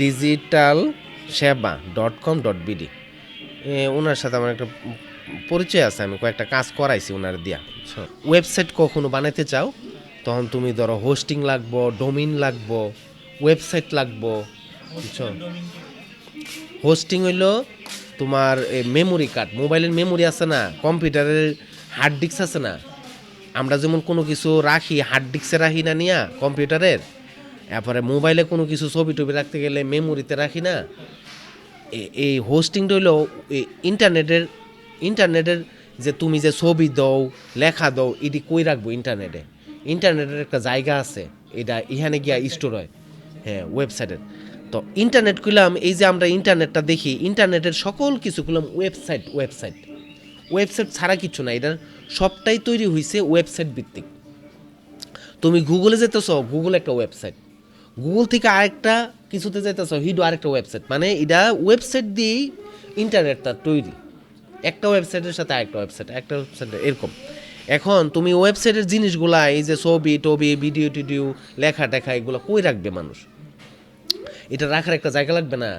Digital Seba dot com dot BD ওনার সাথে আমার একটা পরিচয় আছে আমি কয়েকটা কাজ করাইছি ওনার দিয়া। ওয়েবসাইট কখনো বানাইতে চাও? তখন তুমি ধরো হোস্টিং লাগবো ডোমিন লাগবো ওয়েবসাইট লাগবো। বুঝছ? হোস্টিং হইল তোমার মেমোরি কার্ড মোবাইলের মেমোরি আছে না কম্পিউটারের হার্ড ডিস্ক আছে না। আমরা যেমন কোনো কিছু রাখি হার্ড ডিস্কে রাখি না নিয়া কম্পিউটারের এরপরে মোবাইলে কোনো কিছু ছবি টবি রাখতে গেলে মেমোরিতে রাখি না। এই হোস্টিংটা হইল ইন্টারনেটের ইন্টারনেটের যে তুমি যে ছবি দাও, লেখা দাও, এটি কই রাখব ইন্টারনেটে ইন্টারনেটের একটা জায়গা আছে, এটা এখানে গিয়া স্টোর হয়। হ্যাঁ ওয়েবসাইটের তো ইন্টারনেট খুললাম, এই যে আমরা ইন্টারনেটটা দেখি ইন্টারনেটের সকল কিছু খুললাম ওয়েবসাইট ওয়েবসাইট ওয়েবসাইট ছাড়া কিছু না, এটার সবটাই তৈরি হয়েছে ওয়েবসাইট ভিত্তিক। তুমি গুগলে যেতেছ গুগল একটা ওয়েবসাইট গুগল থেকে আরেকটা কিছুতে যেতেছ হিডো আরেকটা ওয়েবসাইট মানে এটা ওয়েবসাইট দিয়েই ইন্টারনেটটা তৈরি। একটা ওয়েবসাইটের সাথে আরেকটা ওয়েবসাইট একটা ওয়েবসাইট এরকম। এখন তুমি ওয়েবসাইটের জিনিসগুলা, এই যে ছবি, টবি ভিডিও টিডিও, লেখা টেখা, এগুলো কই রাখবে মানুষ? এটা রাখার একটা জায়গা লাগবে না।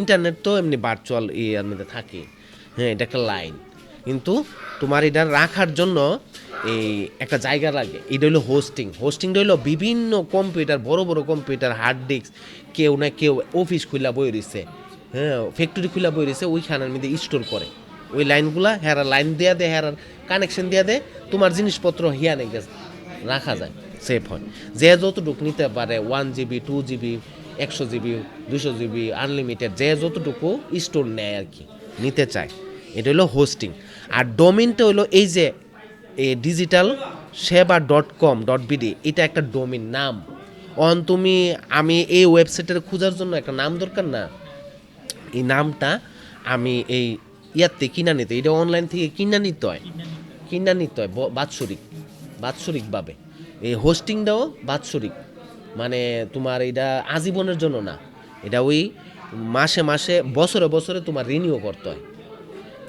ইন্টারনেট তো এমনি ভার্চুয়াল ইয়ের মধ্যে থাকে। হ্যাঁ এটা একটা লাইন কিন্তু তোমার এটা রাখার জন্য এই একটা জায়গা লাগে, এটা হলো হোস্টিং হোস্টিংটা হলো বিভিন্ন কম্পিউটার বড় বড় কম্পিউটার হার্ড ডিস্ক কেউ না কেউ অফিস খুলা বই রয়েছে হ্যাঁ ফ্যাক্টরি খুলা বই রয়েছে ওইখানের মধ্যে স্টোর করে। ওই লাইনগুলা হেরা লাইন দেয়া দে, হেরার কানেকশন দেয়া দে, তোমার জিনিসপত্র হিয়া নেই রাখা যায় সেফ হয়। যে যতটুকু নিতে পারে ওয়ান জিবি টু জিবি একশো জিবি দুশো জিবি আনলিমিটেড যে যতটুকু স্টোর নেয় আর কি, নিতে চায়। এটা হলো হোস্টিং আর ডোমিনটা হলো এই যে ডিজিটাল সেবা ডট কম ডট বিডি এটা একটা ডোমিন নাম। অন, তুমি, আমি এই ওয়েবসাইটের খোঁজার জন্য একটা নাম দরকার না। এই নামটা আমি এই ইয়াতে কিনা নিতে এটা অনলাইন থেকে কিনা নিতে হয়। কিনা নিতে হয় বাৎসরিক, বাৎসরিকভাবে। এই হোস্টিংটাও বাৎসরিক। মানে তোমার এটা আজীবনের জন্য না। এটা ওই মাসে মাসে, বছরে বছরে তোমার রিনিউ করতে হয়।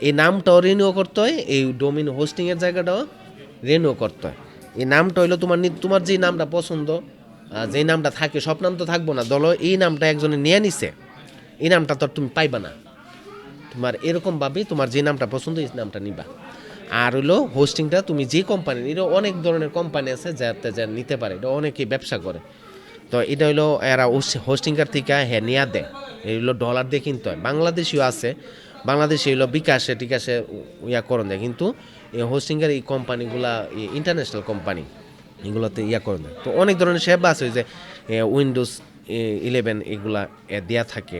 এই নামটাও রিনিউ করতে হয়, এই ডোমিন হোস্টিংয়ের জায়গাটাও রিনিউ করতে হয়। এই নামটা হইল তোমার তোমার যেই নামটা পছন্দ যেই নামটা থাকে, সব নাম তো থাকব না, দলো, এই নামটা একজনে নিয়ে নিছে, এই নামটা তো তুমি পাইবা না। তোমার এরকমভাবে তোমার যে নামটা পছন্দ, এই নামটা নিবা। আর হলো হোস্টিংটা তুমি যে কোম্পানি এটা অনেক ধরনের কোম্পানি আছে যাতে যা নিতে পারে, এটা অনেকেই ব্যবসা করে। তো এটা হলো এরা হোস্টিংকার থেকে হ্যাঁ নেয়া দেয়। এই হলো ডলার দিয়ে কিনতে হয়। বাংলাদেশিও আছে বাংলাদেশি হলো বিকাশে টিকাশে ইয়া করন দেয়। কিন্তু হোস্টিংয়ের এই কোম্পানিগুলা ইন্টারন্যাশনাল কোম্পানি, এগুলোতে ইয়া করে দেয়। তো অনেক ধরনের সেবা আছে যে উইন্ডোজ ইলেভেন এগুলা দেয়া থাকে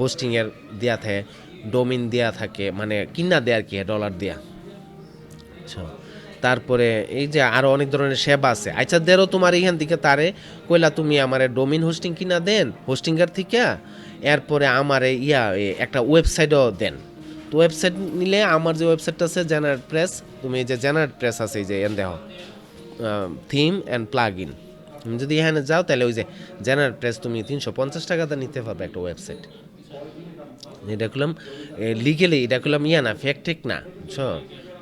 হোস্টিংয়ের দেয়া থাকে ডোমিন দেয়া থাকে মানে কিনা দেয় আর কি ডলার দেয়া। আচ্ছা তারপরে এই যে আরও অনেক ধরনের সেবা আছে। আচ্ছা দেরও তোমার এইখান থেকে তারে কইলা তুমি আমার ডোমিন হোস্টিং কিনা দেন হোস্টিংয়ের থেকে এরপরে আমারে ইয়া একটা ওয়েবসাইটও দেন। তো ওয়েবসাইট নিলে আমার যে ওয়েবসাইটটা আছে জেনারেট প্রেস তুমি যে জেনারেট প্রেস আছে যে, এন দেহ থিম অ্যান্ড প্লাগ ইন তুমি যদি এখানে যাও, তাহলে ওই যে জেনারেট প্রেস তুমি তিনশো পঞ্চাশ টাকাতে নিতে পারবে একটা ওয়েবসাইট এটা করলাম লিগেলি এটা করলাম ইয়া না ফ্যাক্টেক না, বুঝছ?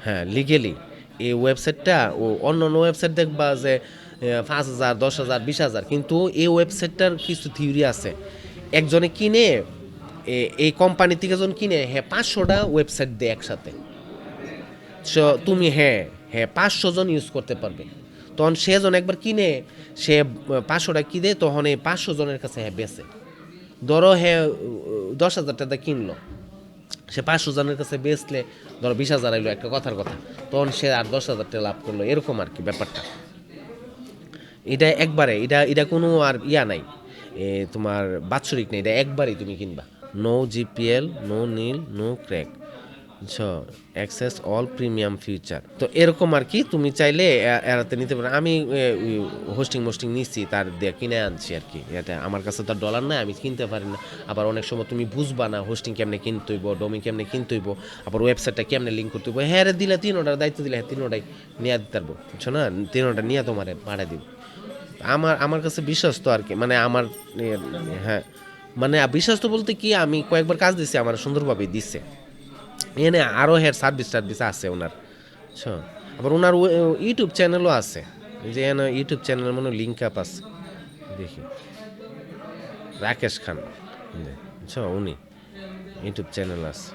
হ্যাঁ লিগেলি এই ওয়েবসাইটটা ও, অন্য অন্য ওয়েবসাইট দেখবা যে পাঁচ হাজার, দশ হাজার, বিশ হাজার, কিন্তু এই ওয়েবসাইটটার কিছু থিওরি আছে। একজনে কিনে এই কোম্পানি থেকে যখন কিনে হ্যাঁ পাঁচশোটা ওয়েবসাইট দেয় একসাথে। তুমি হ্যাঁ হ্যাঁ পাঁচশো জন ইউজ করতে পারবে। তখন সে জন একবার কিনে, সে পাঁচশোটা কিনে তখন এই পাঁচশো জনের কাছে হ্যাঁ বেচে। ধরো হ্যাঁ দশ হাজার টাকা কিনলো। সে পাঁচশো জনের কাছে বেচলে, ধরো বিশ হাজার আইলো, একটা কথার কথা। তখন সে আর দশ হাজার টাকা লাভ করল, এরকম আর কি ব্যাপারটা। এটা একবারে, এটা এটা কোনো আর ইয়া নাই। তোমার বাৎসরিক নেই এটা একবারই তুমি কিনবা। No GPL no null no crack access all premium future তো এরকম আর কি তুমি চাইলে এড়াতে নিতে পারো। আমি হোস্টিং মোস্টিং নিচ্ছি তার দিয়ে কিনে আনছি আর কি। এটা আমার কাছে তো ডলার নাই, আমি কিনতে পারি না। আবার অনেক সময় তুমি বুঝবা না হোস্টিং কেমনে কিনতে হইব ডোমিন কেমনে কিনতে হইব, আবার ওয়েবসাইটটা কেমনে লিঙ্ক করতে হইব। হ্যাঁ দিলে তিন ওটার দায়িত্ব দিলে হ্যাঁ তিন ওটাই নিয়ে দিতে পারব। বুঝছ না তিন ওটা নিয়ে তোমার পাঠিয়ে দিব। আমার আমার কাছে বিশ্বাস তো আর কি মানে আমার হ্যাঁ। মানে বিশ্বাস তো বলতে কি, আমি কয়েকবার কাজ দিছি, আমার সুন্দরভাবে দিচ্ছে এনে আরও হের সার্ভিস টার্ভিস আছে ওনার? আবার ওনার ইউটিউব চ্যানেলও আছে। যে এনে ইউটিউব চ্যানেল মনে লিঙ্ক আপ আছে। দেখি। রাকেশ খান। বুঝছ উনি। ইউটিউব চ্যানেল আছে।